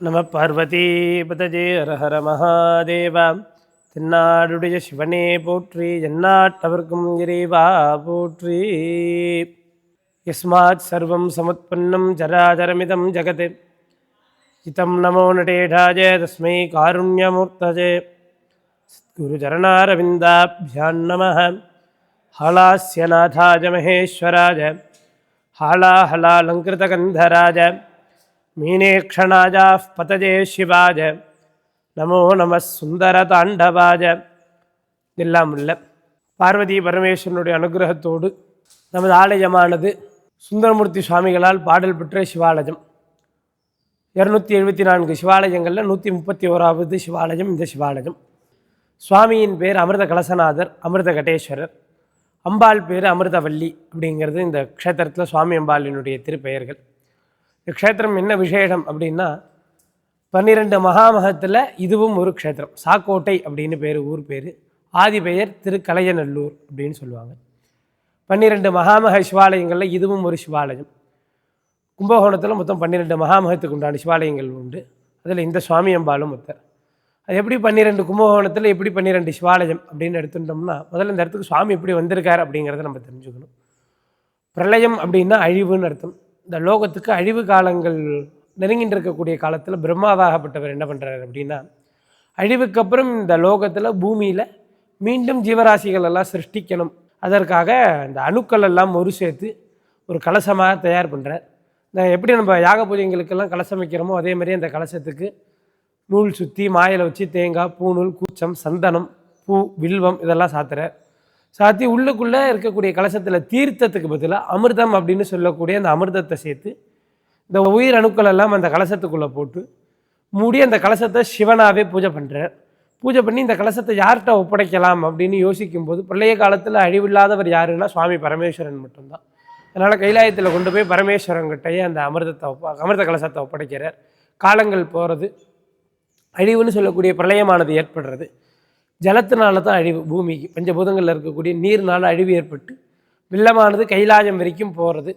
நம பார்வதிபதஜே ஹர மகாதேவா தென்னாடுடைய சிவனே போற்றி எந்நாட்டவர்க்கும் இறைவா போற்றி யஸ்மாத் சர்வம் சமுத்பன்னம் ஜராஜரமிதம் ஜகத் இதம் நமோ நடேடாய தஸ்மை காருண்யமூர்த்தஜே गुरुचरणारविन्दाभ्यां नमः हलास्यनाथाय महेश्वराय हालाहलालङ्कृतगन्धराज மீனேக்ஷணாஜாः பதஜே சிவாஜ. நமோ நம சுந்தர தாண்டவாஜ. இதெல்லாம் இல்லை. பார்வதி பரமேஸ்வரனுடைய அனுகிரகத்தோடு நமது ஆலயமானது சுந்தரமூர்த்தி சுவாமிகளால் பாடல் பெற்ற சிவாலயம். இரநூத்தி எழுபத்தி நான்கு சிவாலயங்களில் நூற்றி முப்பத்தி ஓராவது சிவாலயம் இந்த சிவாலயம். சுவாமியின் பேர் அமிர்த கலசநாதர் அமிர்த கடேஸ்வரர் அம்பாள் பேர் அமிர்தவல்லி அப்படிங்கிறது இந்த க்ஷேத்திரத்தில் சுவாமி அம்பாளினுடைய திருப்பெயர்கள். க்ஷேத்திரம் என்ன விசேஷம் அப்படின்னா பன்னிரெண்டு மகாமகத்தில் இதுவும் ஒரு க்ஷேத்திரம். சாக்கோட்டை அப்படின்னு பேர் ஊர் பேர். ஆதி பெயர் திருக்கலையநல்லூர் அப்படின்னு சொல்லுவாங்க. பன்னிரெண்டு மகாமக சிவாலயங்களில் இதுவும் ஒரு சிவாலயம். கும்பகோணத்தில் மொத்தம் பன்னிரெண்டு மகாமகத்துக்கு உண்டான சிவாலயங்கள் உண்டு. அதில் இந்த சுவாமி அம்பாலும் ஒருத்தர். அது எப்படி பன்னிரெண்டு கும்பகோணத்தில் எப்படி பன்னிரெண்டு சிவாலயம் அப்படின்னு எடுத்துட்டோம்னா முதல்ல இந்த இடத்துக்கு சுவாமி எப்படி வந்திருக்கார் அப்படிங்கிறத நம்ம தெரிஞ்சுக்கணும். பிரளயம் அப்படின்னா அழிவுன்னு அர்த்தம். இந்த லோகத்துக்கு அழிவு காலங்கள் நெருங்கிட்டு இருக்கக்கூடிய காலத்தில் பிரம்மாவாகப்பட்டவர் என்ன பண்ணுறாரு அப்படின்னா அழிவுக்கு அப்புறம் இந்த லோகத்தில் பூமியில் மீண்டும் ஜீவராசிகள் எல்லாம் சிருஷ்டிக்கணும். அதற்காக இந்த அணுக்கள் எல்லாம் ஒரு சேர்த்து ஒரு கலசமாக தயார் பண்ணுறார் இந்த எப்படி நம்ம யாக பூஜைங்களுக்கெல்லாம் கலசம் வைக்கிறோமோ அதே மாதிரி அந்த கலசத்துக்கு நூல் சுற்றி மாயில் வச்சு தேங்காய் பூநூல் கூச்சம் சந்தனம் பூ வில்வம் இதெல்லாம் சாத்துறார். சாத்தி உள்ளுக்குள்ளே இருக்கக்கூடிய கலசத்தில் தீர்த்தத்துக்கு பதிலாக அமிர்தம் அப்படின்னு சொல்லக்கூடிய அந்த அமிர்தத்தை சேர்த்து இந்த உயிர் அணுக்கள் எல்லாம் அந்த கலசத்துக்குள்ளே போட்டு மூடி அந்த கலசத்தை சிவனாகவே பூஜை பண்ணுறார் பூஜை பண்ணி இந்த கலசத்தை யார்கிட்ட ஒப்படைக்கலாம் அப்படின்னு யோசிக்கும்போது பழைய காலத்தில் அழிவில்லாதவர் யாருன்னா சுவாமி பரமேஸ்வரன் மட்டும்தான். அதனால் கைலாயத்தில் கொண்டு போய் பரமேஸ்வரன்கிட்டயே அந்த அமிர்தத்தை ஒப்ப அமிர்த கலசத்தை ஒப்படைக்கிறார். காலங்கள் போகிறது அழிவுன்னு சொல்லக்கூடிய பிரளயமானது ஏற்படுறது. ஜலத்தினால தான் அழிவு பூமிக்கு பஞ்சபூதங்களில் இருக்கக்கூடிய நீர்னால் அழிவு ஏற்பட்டு வெள்ளமானது கைலாயம் வரைக்கும் போகிறது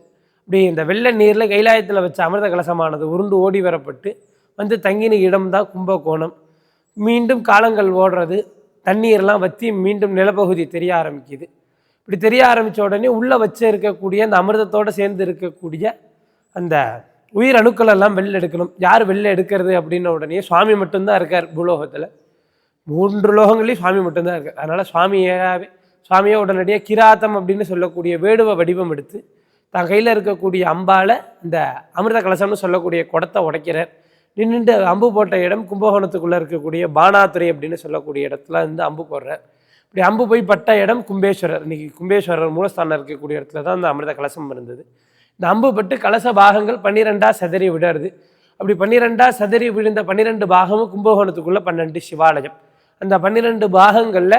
இப்படி இந்த வெள்ள நீரில் கைலாயத்தில் வச்ச அமிர்த கலசமானது உருண்டு ஓடி வரப்பட்டு வந்து தங்கின இடம்தான் கும்பகோணம். மீண்டும் காலங்கள் ஓடுறது தண்ணீர்லாம் வற்றி மீண்டும் நிலப்பகுதி தெரிய ஆரம்பிக்குது. இப்படி தெரிய ஆரம்பித்த உடனே உள்ளே வச்சு இருக்கக்கூடிய அந்த அமிர்தத்தோடு சேர்ந்து இருக்கக்கூடிய அந்த உயிர் அணுக்கள் எல்லாம் வெளில எடுக்கணும் யார் வெளில எடுக்கிறது அப்படின்ன உடனே சுவாமி மட்டும்தான் இருக்கார் பூலோகத்தில். மூன்று லோகங்களையும் சுவாமி மட்டும்தான் இருக்குது அதனால் சுவாமியாகவே சுவாமியை உடனடியாக கிராத்தம் அப்படின்னு சொல்லக்கூடிய வேடுவ வடிவம் எடுத்து தன் கையில் இருக்கக்கூடிய அம்பால் இந்த அமிர்த கலசம்னு சொல்லக்கூடிய குடத்தை உடைக்கிறார். நின்றுட்டு அம்பு போட்ட இடம் கும்பகோணத்துக்குள்ளே இருக்கக்கூடிய பானாத்துறை அப்படின்னு சொல்லக்கூடிய இடத்துல இருந்து அம்பு போடுறார். இப்படி அம்பு போய் பட்ட இடம் கும்பேஸ்வரர். இன்னைக்கு கும்பேஸ்வரர் மூலஸ்தானம் இருக்கக்கூடிய இடத்துல தான் அந்த அமிர்த கலசம் இருந்தது. இந்த அம்பு பட்டு கலச பாகங்கள் பன்னிரெண்டாக சதறி விடுறது அப்படி பன்னிரெண்டாக சதறி விழுந்த பன்னிரெண்டு பாகமும் கும்பகோணத்துக்குள்ளே பன்னெண்டு சிவாலயம். அந்த பன்னிரெண்டு பாகங்களில்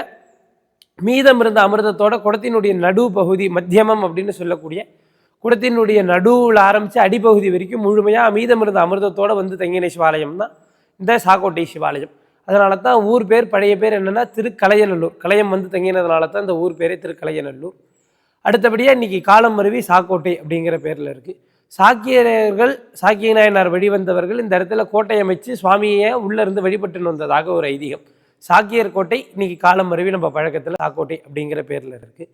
மீதம் இருந்த அமிர்தத்தோட குடத்தினுடைய நடு பகுதி மத்தியமம் அப்படின்னு சொல்லக்கூடிய குடத்தினுடைய நடுவில் ஆரம்பித்து அடிப்பகுதி வரைக்கும் முழுமையாக மீதம் இருந்த அமிர்தத்தோட வந்து தங்கின சிவாலயம் தான். இந்த சாக்கோட்டை சிவாலயம். அதனால தான் ஊர் பேர் பழைய பேர் என்னென்னா திருக்கலையநல்லூர். கலையம் வந்து தங்கினதுனால தான் இந்த ஊர் பேரே திருக்கலையநல்லூர். அடுத்தபடியாக இன்றைக்கி காலம் மருவி சாக்கோட்டை அப்படிங்கிற பேரில் இருக்குது சாக்கியர்கள் சாக்கிய நாயனார் வழிவந்தவர்கள் இந்த இடத்துல கோட்டை அமைச்சு சுவாமியை உள்ளே இருந்து வழிபட்டுன்னு வந்ததாக ஒரு ஐதீகம். சாக்கியர் கோட்டை இன்னைக்கு காலம் மருவி நம்ம பழக்கத்தில் சாக்கோட்டை அப்படிங்கிற பேரில் இருக்குது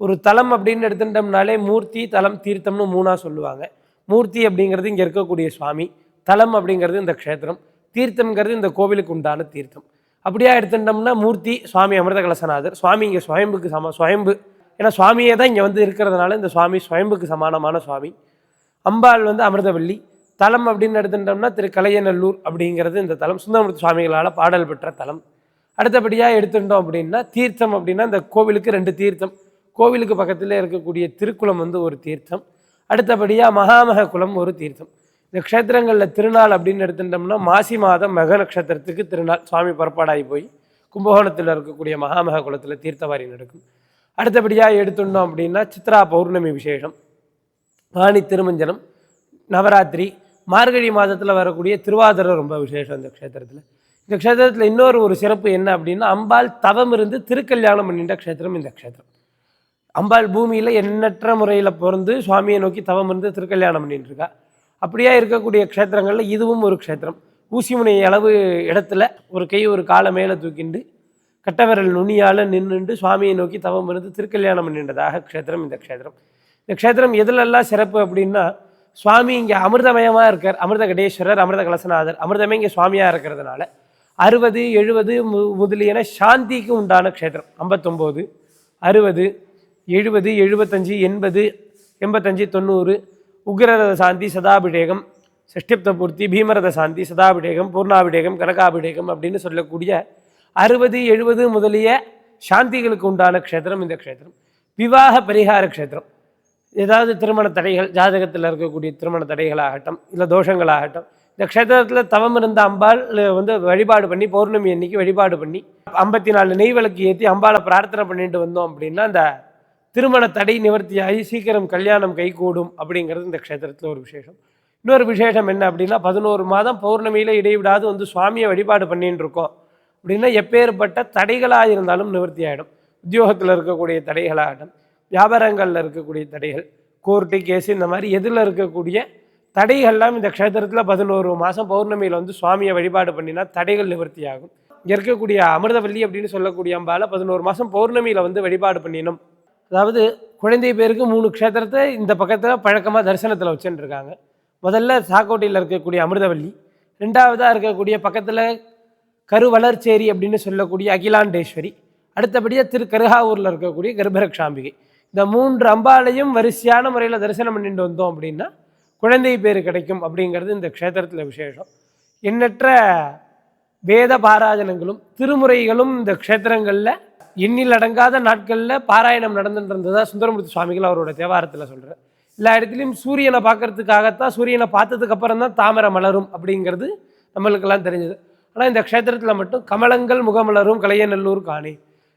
ஒரு தலம் அப்படின்னு எடுத்துட்டோம்னாலே மூர்த்தி தலம் தீர்த்தம்னு மூணாக சொல்லுவாங்க. மூர்த்தி அப்படிங்கிறது இங்கே இருக்கக்கூடிய சுவாமி தலம் அப்படிங்கிறது இந்த க்ஷேத்திரம் தீர்த்தம்ங்கிறது இந்த கோவிலுக்கு உண்டான தீர்த்தம். அப்படியா எடுத்துட்டோம்னா மூர்த்தி சுவாமி அமிர்த கலசநாதர் சுவாமி இங்கே சுயம்புக்கு சம சுயம்பு. ஏன்னா சுவாமியே தான் இங்கே வந்து இருக்கிறதுனால இந்த சுவாமி சுயம்புக்கு சமானமான சுவாமி. அம்பாள் வந்து அமிர்தவல்லி. தலம் அப்படின்னு எடுத்துட்டோம்னா திரு கலையநல்லூர் அப்படிங்கிறது இந்த தலம். சுந்தரமூர்த்தி சுவாமிகளால் பாடல் பெற்ற தலம். அடுத்தபடியாக எடுத்துட்டோம் அப்படின்னா தீர்த்தம் அப்படின்னா இந்த கோவிலுக்கு ரெண்டு தீர்த்தம். கோவிலுக்கு பக்கத்தில் இருக்கக்கூடிய திருக்குளம் வந்து ஒரு தீர்த்தம். அடுத்தபடியாக மகாமக குளம் ஒரு தீர்த்தம். இந்த க்ஷேத்திரங்களில் திருநாள் அப்படின்னு எடுத்துட்டோம்னா மாசி மாதம் மக நட்சத்திரத்துக்கு திருநாள். சுவாமி புறப்பாடாகி போய் கும்பகோணத்தில் இருக்கக்கூடிய மகாமக குளத்தில் தீர்த்தவாரி நடக்கும். அடுத்தபடியாக எடுத்துட்டோம் அப்படின்னா சித்ரா பௌர்ணமி விசேஷம். மாணி திருமஞ்சனம் நவராத்திரி மார்கழி மாதத்தில் வரக்கூடிய திருவாதிரை ரொம்ப விசேஷம் இந்த க்ஷேத்திரத்தில். இந்த க்ஷேத்திரத்தில் இன்னொரு ஒரு சிறப்பு என்ன அப்படின்னா அம்பாள் தவம் இருந்து திருக்கல்யாணம் பண்ணின்ற க்ஷேத்திரம் இந்த க்ஷேத்திரம். அம்பாள் பூமியில் எண்ணற்ற முறையில் பிறந்து சுவாமியை நோக்கி தவம் இருந்து திருக்கல்யாணம் பண்ணிட்டு இருக்கா அப்படியே இருக்கக்கூடிய க்ஷேத்திரங்களில் இதுவும் ஒரு க்ஷேத்திரம். ஊசி முனை அளவு இடத்துல ஒரு கை ஒரு காலை மேலே தூக்கிண்டு கட்டவிரல் நுனியால் நின்றுண்டு சுவாமியை நோக்கி தவம் இருந்து திருக்கல்யாணம் பண்ணின்றதாக க்ஷேத்திரம் இந்த க்ஷேத்திரம். இந்த க்ஷேத்திரம் எதுலெல்லாம் சிறப்பு அப்படின்னா சுவாமி இங்கே அமிர்தமயமாக இருக்கார். அமிர்த கடேஸ்வரர் அமிர்த கலசநாதர் அமிர்தமே இங்கே சுவாமியாக இருக்கிறதுனால. அறுபது எழுபது மு முதலியன சாந்திக்கு உண்டான க்ஷேத்திரம். ஐம்பத்தொம்போது அறுபது எழுபது எழுபத்தஞ்சு எண்பது எண்பத்தஞ்சு தொண்ணூறு உக்ரரத சாந்தி சதாபிடேகம் சஷ்டிப்த பூர்த்தி பீமரத சாந்தி சதாபிடேகம் பூர்ணாபிடேகம் கனகாபிடேகம் அப்படின்னு சொல்லக்கூடிய அறுபது எழுபது முதலிய சாந்திகளுக்கு உண்டான க்ஷேத்திரம் இந்த க்ஷேத்திரம். விவாக பரிகார க்ஷேத்திரம். ஏதாவது திருமண தடைகள் ஜாதகத்தில் இருக்கக்கூடிய திருமண தடைகளாகட்டும் இல்லை தோஷங்களாகட்டும் இந்த க்ஷேத்திரத்தில் தவம் இருந்த அம்பாள் வந்து வழிபாடு பண்ணி பௌர்ணமி அன்னைக்கு வழிபாடு பண்ணி ஐம்பத்தி நாலு நெய் விளக்கு ஏற்றி அம்பாளை பிரார்த்தனை பண்ணிட்டு வந்தோம் அப்படின்னா அந்த திருமண தடை நிவர்த்தியாகி சீக்கிரம் கல்யாணம் கைகூடும் அப்படிங்கிறது இந்த க்ஷேத்திரத்தில் ஒரு விசேஷம். இன்னொரு விசேஷம் என்ன அப்படின்னா பதினோரு மாதம் பௌர்ணமியில் இடைவிடாது வந்து சுவாமியை வழிபாடு பண்ணிட்டு இருக்கோம் அப்படின்னா எப்பேற்பட்ட தடைகளாக இருந்தாலும் நிவர்த்தி ஆகிடும் உத்தியோகத்தில் இருக்கக்கூடிய தடைகளாகட்டும் வியாபாரங்களில் இருக்கக்கூடிய தடைகள் கோர்ட்டு கேஸ் இந்த மாதிரி எதில் இருக்கக்கூடிய தடைகள்லாம் இந்த க்ஷேத்திரத்தில் பதினோரு மாதம் பௌர்ணமியில் வந்து சுவாமியை வழிபாடு பண்ணினா தடைகள் நிவர்த்தி ஆகும் இங்கே இருக்கக்கூடிய அமிர்தவல்லி அப்படின்னு சொல்லக்கூடிய அம்பால பதினோரு மாதம் பௌர்ணமியில் வந்து வழிபாடு பண்ணினோம். அதாவது குழந்தை பேருக்கு மூணு க்ஷேத்திரத்தை இந்த பக்கத்தில் பழக்கமாக தரிசனத்தில் வச்சுட்டு முதல்ல சாக்கோட்டையில் இருக்கக்கூடிய அமிர்தவல்லி ரெண்டாவதாக இருக்கக்கூடிய பக்கத்தில் கருவளர்ச்சேரி அப்படின்னு சொல்லக்கூடிய அகிலாண்டேஸ்வரி அடுத்தபடியாக திரு கருகாவூரில் இருக்கக்கூடிய கர்ப்பரக்ஷாம்பிகை. இந்த மூன்று அம்பாலையும் வரிசையான முறையில் தரிசனம் பண்ணிட்டு வந்தோம் அப்படின்னா குழந்தை பேர் கிடைக்கும் அப்படிங்கிறது இந்த க்ஷேத்திரத்தில் விசேஷம். எண்ணற்ற வேத பாராயணங்களும் திருமுறைகளும் இந்த க்ஷேத்திரங்களில் எண்ணில் அடங்காத நாட்களில் பாராயணம் நடந்துட்டு இருந்ததா சுந்தரமூர்த்தி சுவாமிகள் அவரோட தேவாரத்தில் சொல்கிறார் எல்லா இடத்துலையும் சூரியனை பார்க்கறதுக்காகத்தான் சூரியனை பார்த்ததுக்கு அப்புறம் தான் தாமரை மலரும் அப்படிங்கிறது நம்மளுக்கெல்லாம் தெரிஞ்சது. ஆனால் இந்த க்ஷேத்திரத்தில் மட்டும் கமலங்கள் முகமலரும் கலையநல்லூர் காணி.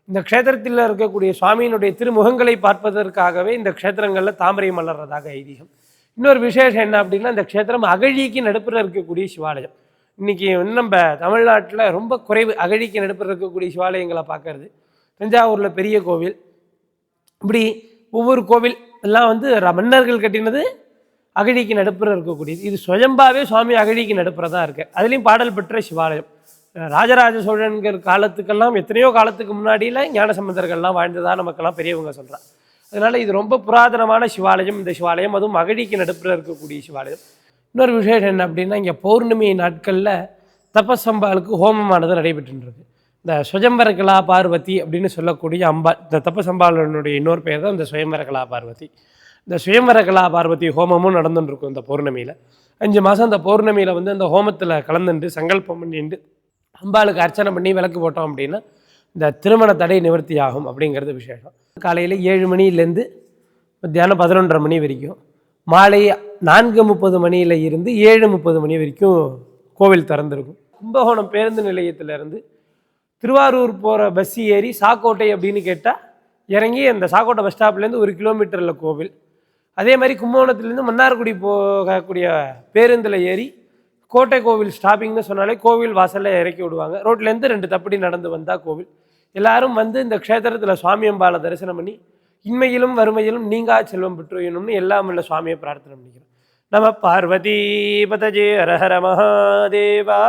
இந்த க்ஷேத்திரத்தில் இருக்கக்கூடிய சுவாமியினுடைய திருமுகங்களை பார்ப்பதற்காகவே இந்த க்ஷேத்திரங்களில் தாமரை மலர்றதாக ஐதீகம். இன்னொரு விசேஷம் என்ன அப்படின்னா இந்த க்ஷேத்திரம் அகழிக்கு நடுப்புற இருக்கக்கூடிய சிவாலயம். இன்னைக்கு வந்து நம்ம தமிழ்நாட்டில் ரொம்ப குறைவு அகழிக்கு நடுப்புற இருக்கக்கூடிய சிவாலயங்களை பார்க்கறது. தஞ்சாவூரில் பெரிய கோவில். இப்படி ஒவ்வொரு கோவில் எல்லாம் வந்து ர- மன்னர்கள் கட்டினது அகழிக்கு நடுப்புற இருக்கக்கூடியது. இது சுயம்பாவே சுவாமி அகழிக்கு நடுப்புறதா இருக்கு. அதுலேயும் பாடல் பெற்ற சிவாலயம். ராஜராஜ சோழன்கிற காலத்துக்கெல்லாம் எத்தனையோ காலத்துக்கு முன்னாடியில் ஞானசம்பந்தர்கள்லாம் வாழ்ந்ததாக நமக்கெல்லாம் பெரியவங்க சொல்கிறாங்க அதனால் இது ரொம்ப புராதனமான சிவாலயம். இந்த சிவாலயம் அதுவும் அகழிக்கு நடுப்புற இருக்கக்கூடிய சிவாலயம். இன்னொரு விசேஷம் என்ன அப்படின்னா இங்கே பௌர்ணமி நாட்களில் தப்பசம்பாளுக்கு ஹோமமானது நடைபெற்றுருக்கு இந்த சுயம்பர கலா பார்வதி அப்படின்னு சொல்லக்கூடிய அம்பா இந்த தப்பசம்பாளனுடைய இன்னொரு பெயர் தான் இந்த சுயம்பர கலா பார்வதி. இந்த சுயம்பர கலா பார்வதி ஹோமமும் நடந்துட்டு இருக்கும் இந்த பௌர்ணமியில். அஞ்சு மாதம் அந்த பௌர்ணமியில் வந்து அந்த ஹோமத்தில் கலந்துண்டு சங்கல்பம் பண்ணிட்டு அம்பாளுக்கு அர்ச்சனை பண்ணி விளக்கு போட்டோம் அப்படின்னா இந்த திருமண தடை நிவர்த்தி ஆகும் அப்படிங்கிறது விசேஷம். காலையில் ஏழு மணிலேருந்து மத்தியானம் பதினொன்றரை மணி வரைக்கும் மாலை நான்கு முப்பது மணியில் இருந்து ஏழு முப்பது மணி வரைக்கும் கோவில் திறந்திருக்கும். கும்பகோணம் பேருந்து நிலையத்திலேருந்து திருவாரூர் போகிற பஸ் ஏறி சாக்கோட்டை அப்படின்னு கேட்டால் இறங்கி அந்த சாக்கோட்டை பஸ் ஸ்டாப்லேருந்து ஒரு கிலோமீட்டரில் கோவில். அதே மாதிரி கும்பகோணத்துலேருந்து மன்னார்குடி போகக்கூடிய பேருந்தில் ஏறி கோட்டை கோவில் ஸ்டாப்பிங்னு சொன்னாலே கோவில் வாசலில் இறக்கி விடுவாங்க. ரோட்லேருந்து ரெண்டு தப்படி நடந்து வந்தால் கோவில். எல்லாரும் வந்து இந்த க்ஷேத்திரத்தில் சுவாமி அம்பாளை தரிசனம் பண்ணி இன்மையிலும் வறுமையிலும் நீங்கா செல்வம் பெற்றுயணும்னு எல்லாம் உள்ள சுவாமியை பிரார்த்தனை பண்ணிக்கிறோம். நம பார்வதி பதஜே ஹரஹர மகாதேவா.